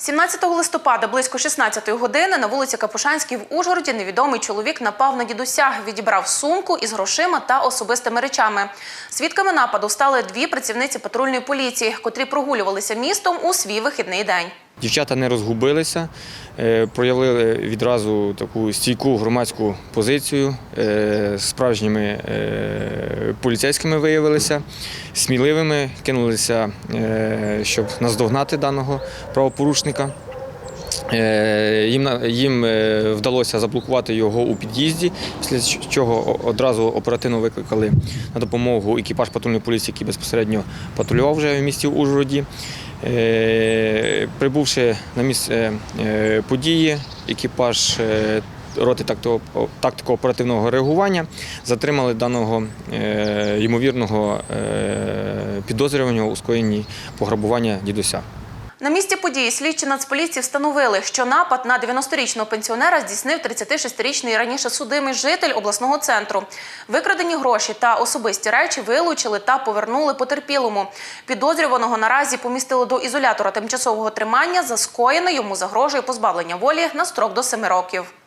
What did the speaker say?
17 листопада близько 16 години на вулиці Капушанській в Ужгороді невідомий чоловік напав на дідуся, відібрав сумку із грошима та особистими речами. Свідками нападу стали дві працівниці патрульної поліції, котрі прогулювалися містом у свій вихідний день. Дівчата не розгубилися, е, проявили відразу таку стійку громадську позицію, е, справжніми е, поліцейськими виявилися, сміливими, кинулися, щоб наздогнати даного правопорушника. Їм, їм вдалося заблокувати його у під'їзді, після чого одразу оперативно викликали на допомогу екіпаж патрульної поліції, який безпосередньо патрулював вже в місті Ужгороді. Е, Прибувши на місце е, події, екіпаж е, роти тактико-оперативного реагування затримали даного ймовірного підозрюваного у скоєнні пограбування дідуся. На місці події слідчі нацполіції встановили, що напад на 90-річного пенсіонера здійснив 36-річний раніше судимий житель обласного центру. Викрадені гроші та особисті речі вилучили та повернули потерпілому. Підозрюваного наразі помістили до ізолятора тимчасового тримання. За скоєне йому загрожує позбавлення волі на строк до 7 років.